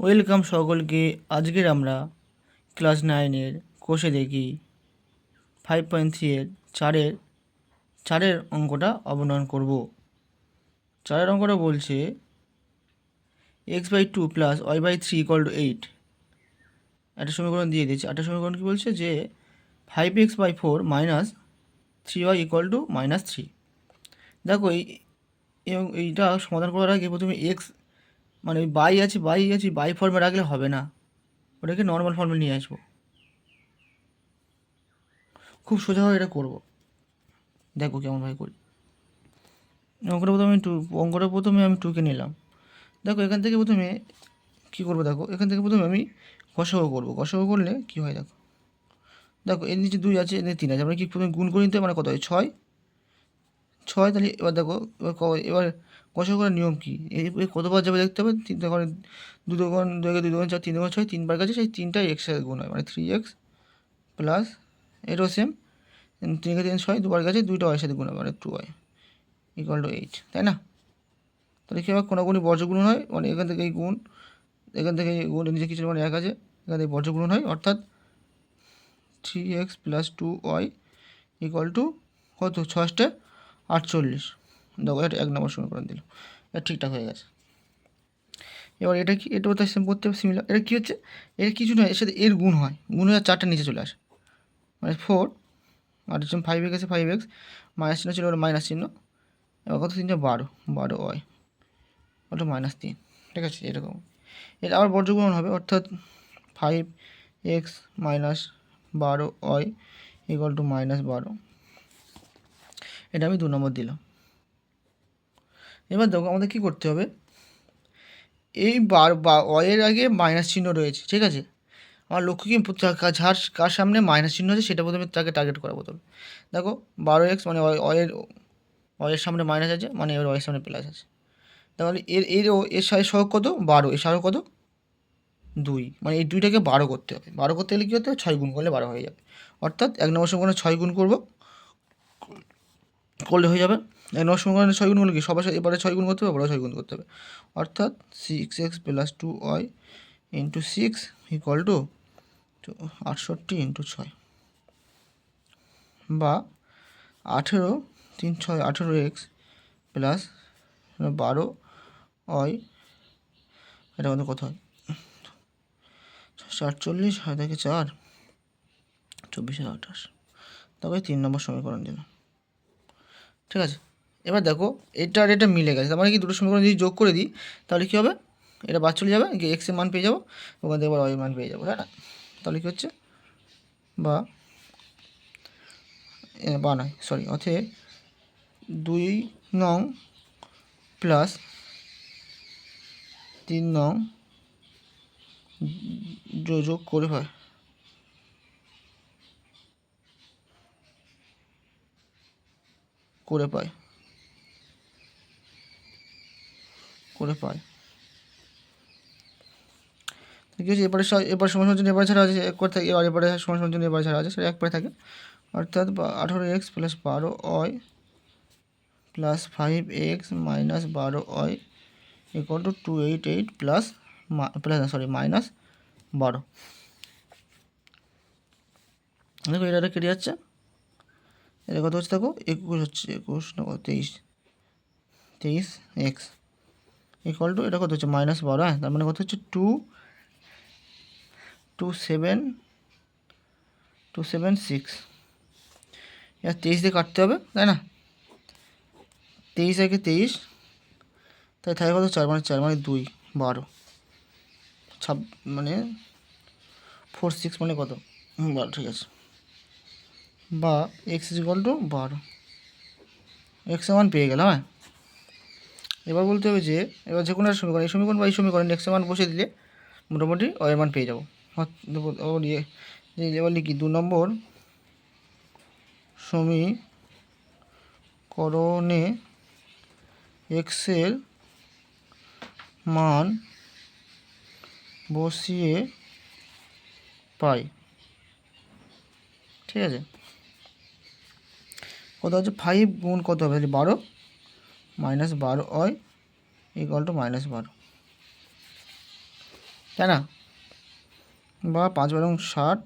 Welcome সকলকে। আজকের আমরা ক্লাস নাইনের কোষে দেখি। ফাইভ পয়েন্ট থ্রি এর চারের চারের অঙ্কটা অবনয়ন করব। চারের অঙ্কটা বলছে x by two plus y by three equal to eight একটা সমীকরণ দিয়ে দিয়েছে। একটা সমীকরণ কী বলছে যে five x by four minus three y equal to minus three দেখো এই এইটা সমাধান করার আগে প্রথমে এক্স মানে ওই বাই আছে বাই আছে বাই ফর্মে রাখলে হবে না। ওটাকে নর্মাল ফর্মে নিয়ে আসব। খুব সোজাভাবে এটা করব। দেখো কেমন কেমনভাবে করি। অঙ্কটা প্রথমে টু অঙ্কটা প্রথমে আমি টুকে নিলাম। দেখো এখান থেকে প্রথমে কী করব দেখো? এখান থেকে প্রথমে আমি কষাও করব। কষাও করলে কী হয় দেখো? দেখো এর নিচে দুই আছে, এর নিচে তিন আছে। আমরা কি প্রথমে গুণ করে নিতে? মানে কত হয়? ছয়। ছয় তাহলে এবার দেখো, এবার এবার কষা করার নিয়ম কী? এই কতবার যাবে দেখতে হবে? তিন দোকানে দু দোকান, দু একে দুই দোকান চার, তিন দোকান ছয় তিনবার কাছে সেই তিনটাই এক্স সাথে গুণ হয় মানে থ্রি এক্স প্লাস এটাও সেম তিন তিন ছয় দুবার কাছে দুইটা ওয়াই সাথে গুণ হয় মানে two y equal to eight তাই না? তাহলে কী হবে কোনোগুলি বর্জ্যগুণ হয় মানে এখান থেকে এই গুণ, এখান থেকে এই গুণ নিচে কিছু মানে এক আছে, এখান থেকে বর্জ্যগুণ হয়, অর্থাৎ three x plus two y equal to কত? ছয়টা আটচল্লিশ। দেখো, এটা এক নম্বর সমীকরণ দিল। এটা ঠিকঠাক হয়ে গেছে। এবার এটা কি এটাও তার সেম হবে সিমিলার এটা কী হচ্ছে? এর কিছু নয়, এর সাথে এর গুণ হয়। গুণ হয়ে চারটা নিচে চলে আসে। মানে ফোর আর হচ্ছে ফাইভ এক্স আছে ফাইভ এক্স মাইনাস চিহ্ন ছিল ওটা মাইনাস চিহ্ন। এবার কত তিনটে? বারো বারো ওয়াই ওটা মাইনাস তিন। ঠিক আছে, এরকম। এটা আবার বর্জ্যগুণ হবে, অর্থাৎ ফাইভ এক্স মাইনাস বারো ওয়াই ইকুয়াল টু মাইনাস বারো। এটা আমি দু নম্বর দিলাম। এবার দেখো আমাদের কী করতে হবে? এই বার, বা অয়ের আগে মাইনাস চিহ্ন রয়েছে, ঠিক আছে? আমার লক্ষ্য কি? যার কার সামনে মাইনাস চিহ্ন আছে সেটা প্রথমে তাকে টার্গেট করা প্রথমে। দেখো, বারো এক্স মানে অয়- অয়ের অয়ের সামনে মাইনাস আছে মানে এর অয়ের সামনে প্লাস আছে। তাহলে এর এর এর সাথে সহগ কত? বারো, এর সহগ কত? দুই মানে এই দুইটাকে বারো করতে হবে। বারো করতে গেলে কী হতে হবে? ছয় গুণ করলে বারো হয়ে যাবে। অর্থাৎ এক নম্বর সমীকরণে ছয় গুণ করব। করলে হয়ে যাবে। এই নম্বর সমীকরণে ছয় গুণ করলে কি? সবার এবারে ছয় গুণ করতে হবে এবারে ছয় গুণ করতে হবে। অর্থাৎ six x plus two y into six equal to আটষট্টি ইন্টু ছয়। বা আঠেরো তিন ছয় আঠেরো এক্স প্লাস বারো ওয়াই এটা আমাদের কত হয়? সাতচল্লিশ হয় থেকে চার চব্বিশের আঠাশ। তবে তিন নম্বর সমীকরণ দিলাম। ঠিক আছে? এবার দেখো, এটা আর এটা মিলে গেছে। তার মানে কি, দুটো সমীকরণ যদি যোগ করে দিই, তাহলে কী হবে? এটা বাদ চলে যাবে, গিয়ে এক্সের মান পেয়ে যাব, ওখান থেকে আবার ওয়াই মান পেয়ে যাব, তাই না? তাহলে কী হচ্ছে? বা বা নয় সরি অতএব দুই নং প্লাস তিন নং যোগ করে হয়। করে পায়। করে পায়। ঠিক আছে, এবারে এবার সময় জন্য এবার ছাড়া আছে, এক করে থাকে এবার এবারে সময় জন্য এবার ছাড়া আছে, সেটা এক পরে থাকে। অর্থাৎ আঠারো এক্স প্লাস বারো অয় প্লাস ফাইভ এক্স মাইনাস বারো y equal to two eight eight plus plus, sorry, minus বারো। দেখো, এটা কেটে যাচ্ছে এটা কত হচ্ছে দেখো? একুশ হচ্ছে, একুশ না তেইশ। তেইশ, এক্স। ইকুয়াল টু এটা কত হচ্ছে? মাইনাস বারো হ্যাঁ তার মানে কত হচ্ছে? Two two seven two seven six এবার তেইশ দিয়ে কাটতে হবে, তাই না? তেইশ একে তেইশ তাই থাকে কত? চার মানে চার মানে দুই, বারো। ছাব মানে ফোর সিক্স মানে কত? বারো, ঠিক আছে। বা এক্স ইজ ইকুয়াল টু বারো এক্স মান পেয়ে গেলাম হ্যাঁ? এবার বলতে হবে যে, এবার যে কোনো সমীকরণ, এই সমীকরণ বা এই সমীকরণ এক্স মান বসে দিলে মোটামুটি ওয়ের মান পেয়ে যাব। এবার লিখি, দু নম্বর সমীকরণে এক্সের মান বসিয়ে পাই। ঠিক আছে? কত হচ্ছে? ফাইভ গুণ কত হবে? বারো মাইনাস বারো অয় ইকুয়াল টু মাইনাস বারো। তাই না? বা পাঁচ বারং ষাট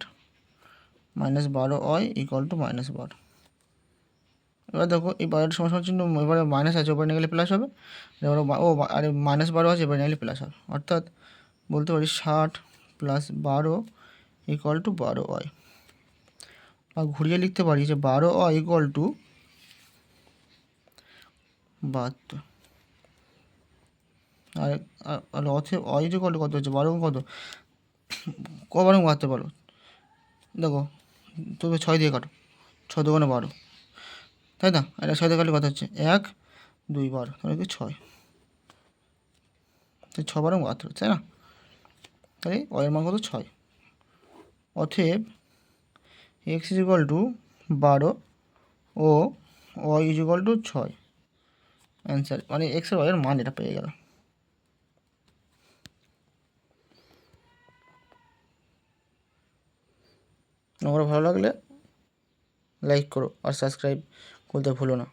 মাইনাস বারো অয় ইকুয়াল টু মাইনাস বারো। এবার দেখো, এই বারোটা সমস্যা চিহ্ন এবারে মাইনাস আছে, ওপরে নিয়ে প্লাস হবে। এবার ও আরে মাইনাস বারো আছে, এবারে নিয়ে প্লাস হবে। অর্থাৎ বলতে পারি ষাট প্লাস বারো ইকুয়াল টু বারো অয় বা ঘুরিয়ে লিখতে পারি যে বারো অ ইকুয়াল টু বাহাত্তর। আর আর অথে অয় যে কত কত হচ্ছে? বারো কত? কবারও বাড়তে পারো দেখো তুমি ছয় দিয়ে কাটো। ছয় দোকানে বারো। তাই না? এটা ছয় দিয়ে কাটলে কত হচ্ছে? এক, দুই, বারো। তাহলে কি ছয়। তো ছ বারো বাহাত্তর, তাই না? তাহলে অয়ের মান কত? ছয়। অথেব এক্স ইজ ইকুয়াল টু বারো ও ওয়াই ইজ ইকুয়াল টু ছয়। অ্যান্সার মানে এক্স আর ওয়াইয়ের মান এটা পেয়ে গেল আমার ভালো লাগলে লাইক করো আর সাবস্ক্রাইব করতে ভুলো না।